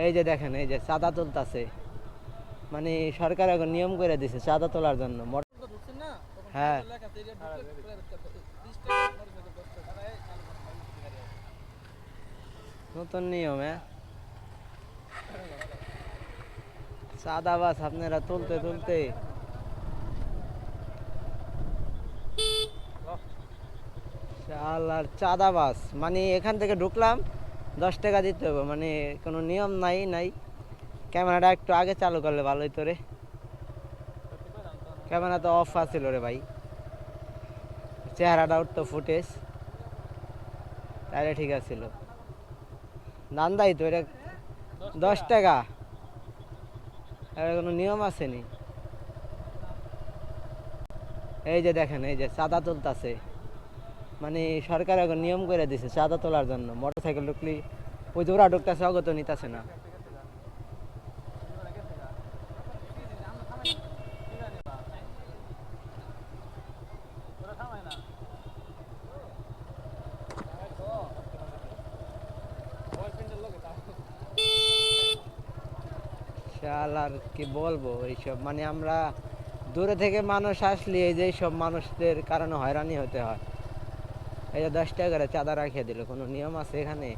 এই যে দেখেন, এই যে চাঁদা তুলতাছে। মানে সরকার এখন নিয়ম করে দিছে চাঁদা তোলার জন্য। হ্যাঁ। নতুন নিয়ম হ্যাঁ। চাঁদা বাস আপনারা তুলতে তুলতে। চাল আর চাঁদা বাস। মানে এখান থেকে ঢুকলাম দশ টাকা দিতে হবে মানে কোনো নিয়ম নাই নাই। ক্যামেরাটা একটু আগে চালু করলে ভালো হইতো রে। ক্যামেরা তো অফ আছিল রে ভাই। চেহারাটা উঠতো ফুটেজ। তাহলে ঠিক আছিল। দান্দাই তো, এটা দশ টাকা। এর কোনো নিয়ম আসেনি। এই যে দেখেন, এই যে চাঁদা তুলতাছে। মানে সরকার এখন নিয়ম করে দিছে চাঁদা তোলার জন্য। মোটর সাইকেল ঢুকলি, ওই ওরা ঢুকতেছে, অগত নিতেছে না। আর কি বলব এইসব? মানে আমরা দূরে থেকে মানুষ আসলে এই যে সব মানুষদের কারণে হয়রানি হতে হয়। এই যে দশ টাকা করে চাঁদা রাখিয়ে দিল, কোনো নিয়ম আছে এখানে?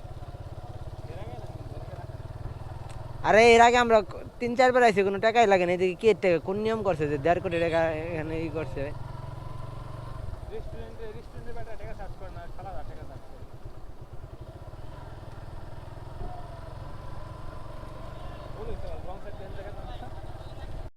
আরে, এর আগে আমরা তিন চারবার আইছি, কোনো টাকাই লাগে না, এদিকে কে টাকা, কোন নিয়ম করছে যে দেড় কোটি টাকা এখানে ই করছে?